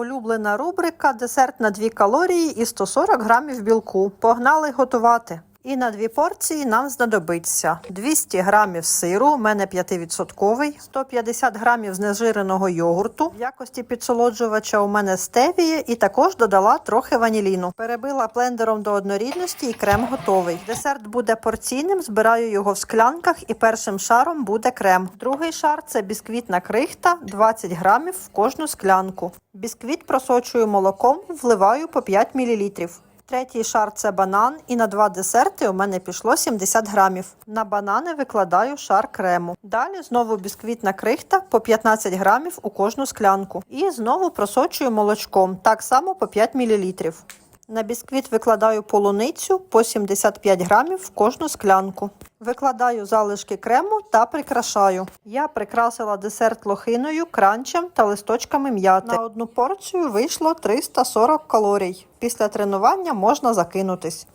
Улюблена рубрика Десерт на 2 калорії і 140 грамів білку. Погнали готувати. І на дві порції нам знадобиться 200 грамів сиру, у мене 5%, 150 грамів знежиреного йогурту. В якості підсолоджувача у мене стевія і також додала трохи ваніліну. Перебила блендером до однорідності і крем готовий. Десерт буде порційним, збираю його в склянках і першим шаром буде крем. Другий шар це бісквітна крихта, 20 грамів в кожну склянку. Бісквіт просочую молоком, вливаю по 5 мл. Третій шар це банан, і на два десерти у мене пішло 70 грамів. На банани викладаю шар крему. Далі знову бісквітна крихта по 15 грамів у кожну склянку. І знову просочую молочком, так само по 5 мл. На бісквіт викладаю полуницю по 75 грамів в кожну склянку. Викладаю залишки крему та прикрашаю. Я прикрасила десерт лохиною, кранчем та листочками м'яти. На одну порцію вийшло 340 калорій. Після тренування можна закинутись.